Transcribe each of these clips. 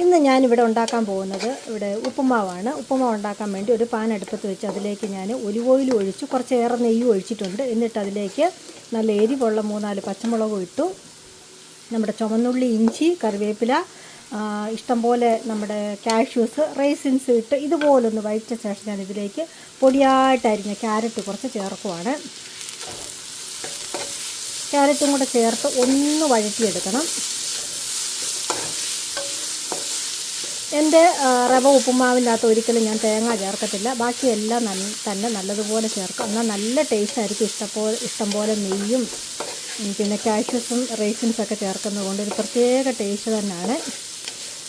ഇന്ന് ഞാനിവിടെ ഉണ്ടാക്കാൻ പോകുന്നത് ഇവിടെ ഉപ്പുമാവാണ്. ഉപ്പുമാവ് ഉണ്ടാക്കാൻ വേണ്ടി ഒരു പാൻ അടുപ്പത്ത് വെച്ച് അതിലേക്ക് ഞാൻ ഒലിവ് ഓയിൽ ഒഴിച്ചു കുറച്ചേറെ നെയ്യ് ഒഴിച്ചിട്ടുണ്ട്. എന്നിട്ട് അതിലേക്ക് നല്ല എരിവുള്ള മൂന്നാൽ പച്ചമുളകും ഇട്ടു. നമ്മുടെ ചുമന്നുള്ളി ഇഞ്ചി കറിവേപ്പില ഇഷ്ടംപോലെ നമ്മുടെ കാഷ്യൂസ് റൈസിൻസ് ഇട്ട് ഇതുപോലൊന്ന് വഴിച്ച ശേഷം ഞാൻ ഇതിലേക്ക് പൊടിയായിട്ടരിഞ്ഞ ക്യാരറ്റ് കുറച്ച് ചേർക്കുവാണ്. ക്യാരറ്റും കൂടെ ചേർത്ത് ഒന്ന് വഴറ്റിയെടുക്കണം. എന്റെ റവ ഉപ്പുമാവിനകത്ത് ഒരിക്കലും ഞാൻ തേങ്ങ ചേർക്കത്തില്ല. ബാക്കിയെല്ലാം നല്ല തന്നെ നല്ലതുപോലെ ചേർക്കും. എന്നാൽ നല്ല ടേസ്റ്റ് ആയിരിക്കും ഇഷ്ടംപോലെ ഇഷ്ടംപോലെ നെയ്യും ഉം, പിന്നെ കാഷ്യസും റേസിൻസൊക്കെ ചേർക്കുന്നത് കൊണ്ട് ഒരു പ്രത്യേക ടേസ്റ്റ് തന്നെയാണ്.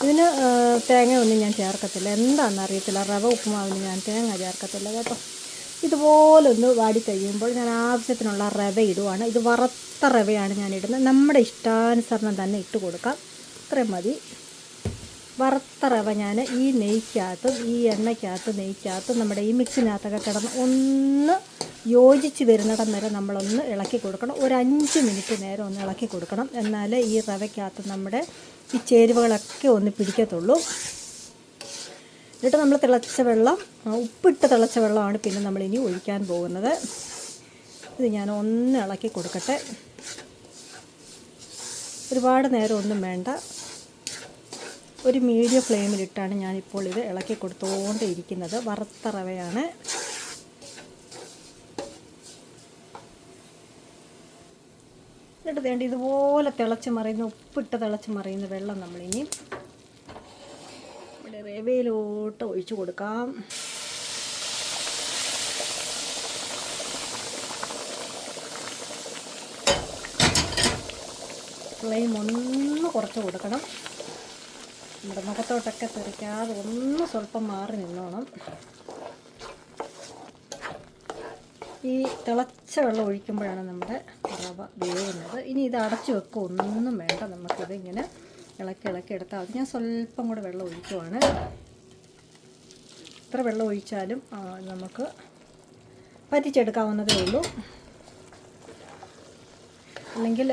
ഇതിന് തേങ്ങ ഒന്നും ഞാൻ ചേർക്കത്തില്ല. എന്താണെന്ന് അറിയത്തില്ല. റവ ഉപ്പുമാവിന് ഞാൻ തേങ്ങ ചേർക്കത്തില്ല കേട്ടോ. ഇതുപോലൊന്ന് വാടി കഴിയുമ്പോൾ ഞാൻ ആവശ്യത്തിനുള്ള റവ ഇടുവാണ്. ഇത് വറുത്ത റവയാണ് ഞാൻ ഇടുന്നത്. നമ്മുടെ ഇഷ്ടാനുസരണം തന്നെ ഇട്ട് കൊടുക്കാം. ഇത്രയും മതി. വറുത്ത റവ ഞാൻ ഈ നെയ്ക്കകത്തും ഈ എണ്ണയ്ക്കകത്തും നെയ്ക്കകത്തും നമ്മുടെ ഈ മിക്സിനകത്തൊക്കെ കിടന്ന് ഒന്ന് യോജിച്ച് വരുന്നിടം വരെ നമ്മളൊന്ന് ഇളക്കി കൊടുക്കണം. ഒരു അഞ്ച് മിനിറ്റ് നേരം ഒന്ന് ഇളക്കി കൊടുക്കണം. എന്നാലേ ഈ റവയ്ക്കകത്ത് നമ്മുടെ ഈ ചേരുവകളൊക്കെ ഒന്ന് പിടിക്കത്തുള്ളൂ. എന്നിട്ട് നമ്മൾ തിളച്ച വെള്ളം ഉപ്പിട്ട് തിളച്ച വെള്ളമാണ് പിന്നെ നമ്മളിനി ഒഴിക്കാൻ പോകുന്നത്. ഇത് ഞാൻ ഒന്ന് ഇളക്കി കൊടുക്കട്ടെ. ഒരുപാട് നേരം ഒന്നും വേണ്ട. ഒരു മീഡിയം ഫ്ലെയിമിലിട്ടാണ് ഞാനിപ്പോൾ ഇത് ഇളക്കി കൊടുത്തുകൊണ്ടേ ഇരിക്കുന്നത് വറുത്ത എന്നിട്ട് വേണ്ടി ഇതുപോലെ തിളച്ച് മറിയുന്ന ഉപ്പിട്ട് തിളച്ച് മറിയുന്ന വെള്ളം നമ്മളിനി ഇവിടെ റവയിലോട്ട് ഒഴിച്ചു കൊടുക്കാം. ഫ്ലെയിം ഒന്ന് കുറച്ച് കൊടുക്കണം. നമ്മുടെ മുഖത്തോട്ടൊക്കെ തെറിക്കാതെ ഒന്ന് സ്വല്പം മാറി നിന്നോണം. ഈ തിളച്ച വെള്ളം ഒഴിക്കുമ്പോഴാണ് നമ്മുടെ റവ വേവുന്നത്. ഇനി ഇത് അടച്ചു വെക്കുക ഒന്നും വേണ്ട. നമുക്കിത് ഇങ്ങനെ ഇളക്കി ഇളക്കി എടുത്താൽ മതി. ഞാൻ സ്വല്പം കൂടെ വെള്ളം ഒഴിക്കുവാണ്. ഇത്ര വെള്ളം ഒഴിച്ചാലും നമുക്ക് പറ്റിച്ചെടുക്കാവുന്നതേ ഉള്ളൂ. അല്ലെങ്കിൽ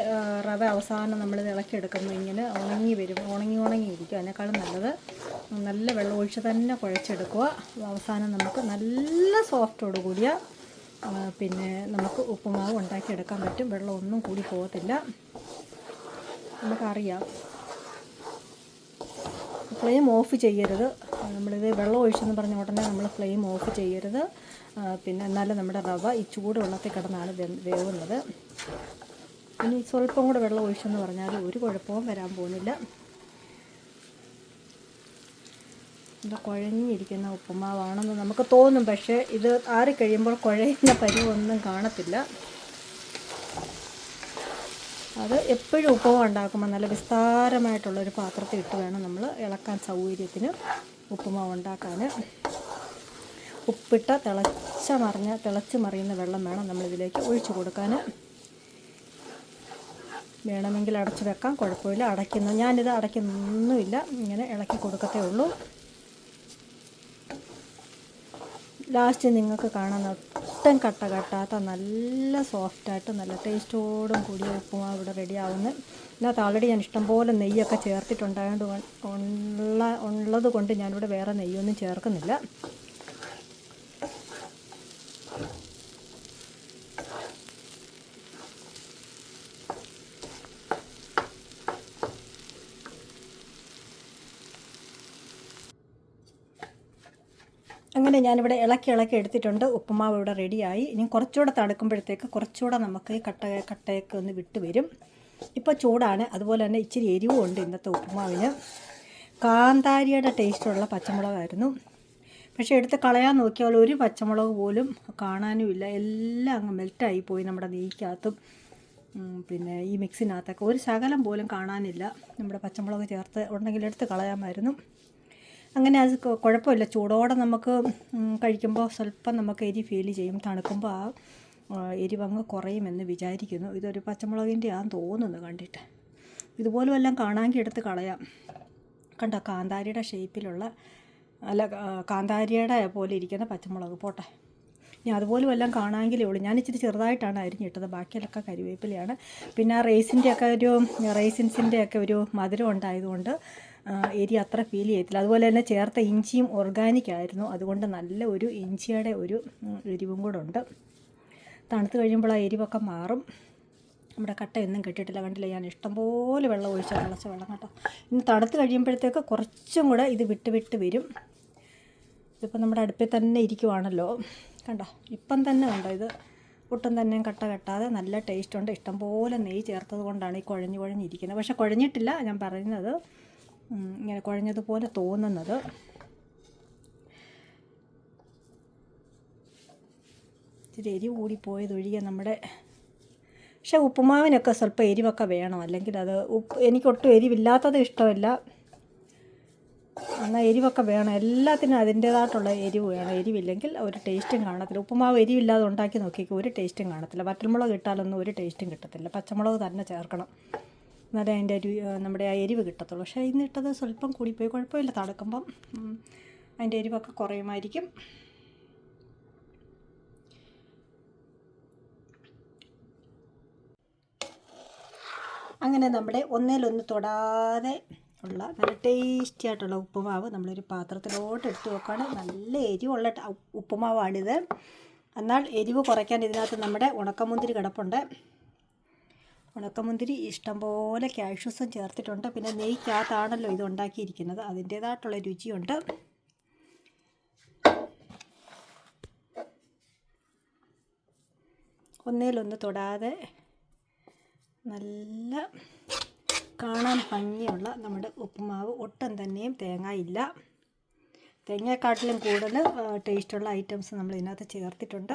റവ അവസാനം നമ്മൾ ഇളക്കിയെടുക്കുമ്പോൾ ഇങ്ങനെ ഉണങ്ങി വരും. ഉണങ്ങി ഉണങ്ങി ഇരിക്കും അതിനേക്കാളും നല്ലത് നല്ല വെള്ളം ഒഴിച്ച് തന്നെ കുഴച്ചെടുക്കുക. അവസാനം നമുക്ക് നല്ല സോഫ്റ്റോട് കൂടിയ പിന്നെ നമുക്ക് ഉപ്പുമാവ് ഉണ്ടാക്കിയെടുക്കാൻ പറ്റും. വെള്ളം ഒന്നും കൂടി പോകത്തില്ല. നമുക്കറിയാം. ഫ്ലെയിം ഓഫ് ചെയ്യരുത്. നമ്മളിത് വെള്ളം ഒഴിച്ചെന്ന് പറഞ്ഞ ഉടനെ നമ്മൾ ഫ്ലെയിം ഓഫ് ചെയ്യരുത്. പിന്നെ എന്നാലും നമ്മുടെ റവ ഈ ചൂട് വെള്ളത്തിൽ കിടന്നാണ് വേവുന്നത്. ഇനി സ്വല്പം കൂടെ വെള്ളം ഒഴിച്ചെന്ന് പറഞ്ഞാൽ ഒരു കുഴപ്പവും വരാൻ പോകുന്നില്ല. ഇത് കുഴഞ്ഞിരിക്കുന്ന ഉപ്പുമാവാണെന്ന് നമുക്ക് തോന്നും. പക്ഷേ ഇത് ആറിക്കഴിയുമ്പോൾ കുഴയുന്ന പരിവൊന്നും കാണത്തില്ല. അത് എപ്പോഴും ഉപ്പുമാവ് ഉണ്ടാക്കുമ്പോൾ നല്ല വിസ്താരമായിട്ടുള്ളൊരു പാത്രത്തിൽ ഇട്ട് വേണം നമ്മൾ ഇളക്കാൻ സൗകര്യത്തിന് ഉപ്പുമാവ് ഉണ്ടാക്കാൻ. ഉപ്പിട്ട തിളച്ച മറിഞ്ഞ തിളച്ച് മറിയുന്ന വെള്ളം വേണം നമ്മളിതിലേക്ക് ഒഴിച്ചു കൊടുക്കാൻ. വേണമെങ്കിൽ അടച്ചു വെക്കാം. കുഴപ്പമില്ല. അടയ്ക്കുന്നു ഞാനിത് അടയ്ക്കുന്നൊന്നുമില്ല. ഇങ്ങനെ ഇളക്കി കൊടുക്കത്തേ ഉള്ളൂ. ലാസ്റ്റ് നിങ്ങൾക്ക് കാണാൻ ഒട്ടും കട്ട കട്ടാത്ത നല്ല സോഫ്റ്റായിട്ട് നല്ല ടേസ്റ്റോടും കൂടിയ ഉപ്പുമാവ് ഇവിടെ റെഡി ആവുന്നത് ഇതിനകത്ത് ആൾറെഡി ഞാൻ ഇഷ്ടംപോലെ നെയ്യൊക്കെ ചേർത്തിട്ടുണ്ടായതുകൊണ്ട് ഉള്ള ഉള്ളത് കൊണ്ട് ഞാനിവിടെ വേറെ നെയ്യൊന്നും ചേർക്കുന്നില്ല. അങ്ങനെ ഞാനിവിടെ ഇളക്കി ഇളക്കി എടുത്തിട്ടുണ്ട്. ഉപ്പുമാവ് ഇവിടെ റെഡിയായി. ഇനി കുറച്ചുകൂടെ തണുക്കുമ്പോഴത്തേക്ക് കുറച്ചുകൂടെ നമുക്ക് കട്ട കട്ടയൊക്കെ ഒന്ന് വിട്ട് വരും. ഇപ്പോൾ ചൂടാണ്. അതുപോലെ തന്നെ ഇച്ചിരി എരിവും ഉണ്ട് ഇന്നത്തെ ഉപ്പുമാവിന്. കാന്താരിയുടെ ടേസ്റ്റുള്ള പച്ചമുളകായിരുന്നു. പക്ഷേ എടുത്ത് കളയാൻ നോക്കിയാൽ ഒരു പച്ചമുളക് പോലും കാണാനുമില്ല എല്ലാം അങ്ങ് മെൽറ്റായി പോയി നമ്മുടെ നെയ്ക്കകത്തും. പിന്നെ ഈ മിക്സിനകത്തൊക്കെ ഒരു ശകലം പോലും കാണാനില്ല. നമ്മുടെ പച്ചമുളക് ചേർത്ത് ഉണ്ടെങ്കിൽ എടുത്ത് കളയാമായിരുന്നു. അങ്ങനെ അത് കുഴപ്പമില്ല. ചൂടോടെ നമുക്ക് കഴിക്കുമ്പോൾ സ്വല്പം നമുക്ക് എരി ഫീൽ ചെയ്യും. തണുക്കുമ്പോൾ ആ എരിവങ്ങ് കുറയുമെന്ന് വിചാരിക്കുന്നു. ഇതൊരു പച്ചമുളകിന്റെ ആണെന്ന് തോന്നുന്നു കണ്ടിട്ട്. ഇതുപോലും എല്ലാം കാണാമെങ്കിൽ എടുത്ത് കളയാം. കണ്ടോ? കാന്താരിയുടെ ഷേപ്പിലുള്ള അല്ല കാന്താരിയുടെ പോലെ ഇരിക്കുന്ന പച്ചമുളക്. പോട്ടെ. ഇനി അതുപോലെ വല്ലതും കാണാമെങ്കിലേ ഉള്ളൂ. ഞാൻ ഇച്ചിരി ചെറുതായിട്ടാണ് അരിഞ്ഞിട്ടത്. ബാക്കിയെല്ലാം കരിവേപ്പിലയാണ്. പിന്നെ ആ റേസിന്റെ ഒരു റേസിൻസിന്റെയൊക്കെ ഒരു മധുരം ഉണ്ടായതുകൊണ്ട് എരി അത്ര ഫീൽ ചെയ്യത്തില്ല. അതുപോലെ തന്നെ ചേർത്ത ഇഞ്ചിയും ഓർഗാനിക് ആയിരുന്നു. അതുകൊണ്ട് നല്ല ഒരു ഇഞ്ചിയുടെ ഒരു എരിവും കൂടെ ഉണ്ട്. തണുത്ത് കഴിയുമ്പോൾ ആ എരിവൊക്കെ മാറും. നമ്മുടെ കട്ടയൊന്നും കെട്ടിയിട്ടില്ല. കണ്ടില്ല? ഞാൻ ഇഷ്ടംപോലെ വെള്ളം ഒഴിച്ചാൽ തിളച്ച വെള്ളം കേട്ടോ. ഇനി തണുത്ത് കഴിയുമ്പോഴത്തേക്ക് കുറച്ചും കൂടെ ഇത് വിട്ട് വിട്ട് വരും. ഇതിപ്പോൾ നമ്മുടെ അടുപ്പിൽ തന്നെ ഇരിക്കുവാണല്ലോ. കണ്ടോ? ഇപ്പം തന്നെ കണ്ടോ? ഇത് ഒട്ടും തന്നെ കട്ട കെട്ടാതെ നല്ല ടേസ്റ്റ് ഉണ്ട്. ഇഷ്ടംപോലെ നെയ്യ് ചേർത്തത് കൊണ്ടാണ് ഈ കുഴഞ്ഞ് കുഴഞ്ഞിരിക്കുന്നത് പക്ഷേ കുഴഞ്ഞിട്ടില്ല. ഞാൻ പറയുന്നത് ഇങ്ങനെ കുഴഞ്ഞതുപോലെ തോന്നുന്നത്. ഇച്ചിരി എരിവ് കൂടിപ്പോയതൊഴികെ നമ്മുടെ പക്ഷേ ഉപ്പുമാവിനൊക്കെ സ്വല്പം എരിവൊക്കെ വേണം. അല്ലെങ്കിൽ അത് ഉപ്പ് എനിക്കൊട്ടും എരിവില്ലാത്തത് ഇഷ്ടമല്ല. എന്നാൽ എരിവൊക്കെ വേണം. എല്ലാത്തിനും അതിന്റേതായിട്ടുള്ള എരിവ് വേണം. എരിവില്ലെങ്കിൽ ഒരു ടേസ്റ്റും കാണത്തില്ല. ഉപ്പുമാവ് എരിവില്ലാതെ ഉണ്ടാക്കി നോക്കിക്കോ ഒരു ടേസ്റ്റും കാണത്തില്ല. വറ്റൽമുളക് ഇട്ടാലൊന്നും ഒരു ടേസ്റ്റും കിട്ടത്തില്ല. പച്ചമുളക് തന്നെ ചേർക്കണം. എന്നാലേ അതിന്റെ അരി നമ്മുടെ ആ എരിവ് കിട്ടത്തുള്ളൂ. പക്ഷേ ഇന്നിട്ടത് സ്വല്പം കൂടിപ്പോയി. കുഴപ്പമില്ല. തടക്കുമ്പം അതിന്റെ എരിവൊക്കെ കുറയുമായിരിക്കും. അങ്ങനെ നമ്മുടെ ഒന്നേലൊന്ന് തൊടാതെ ഉള്ള നല്ല ടേസ്റ്റി ആയിട്ടുള്ള ഉപ്പുമാവ് നമ്മളൊരു പാത്രത്തിലോട്ട് എടുത്ത് വെക്കുകയാണ് നല്ല എരിവുള്ള ഉപ്പുമാവാണിത്. എന്നാൽ എരിവ് കുറയ്ക്കാൻ ഇതിനകത്ത് നമ്മുടെ ഉണക്കമുന്തിരി കിടപ്പുണ്ട്. ഉണക്കമുന്തിരി ഇഷ്ടംപോലെ കാഷ്യൂസും ചേർത്തിട്ടുണ്ട്. പിന്നെ നെയ്ക്കകത്താണല്ലോ ഇത് ഉണ്ടാക്കിയിരിക്കുന്നത്. അതിന്റേതായിട്ടുള്ള രുചിയുണ്ട്. ഒന്നേലൊന്ന് തൊടാതെ നല്ല കാണാൻ ഭംഗിയുള്ള നമ്മുടെ ഉപ്പുമാവ്. ഒട്ടും തന്നെയും തേങ്ങയില്ല. തേങ്ങയെക്കാട്ടിലും കൂടുതൽ ടേസ്റ്റുള്ള ഐറ്റംസ് നമ്മൾ ഇതിനകത്ത് ചേർത്തിട്ടുണ്ട്.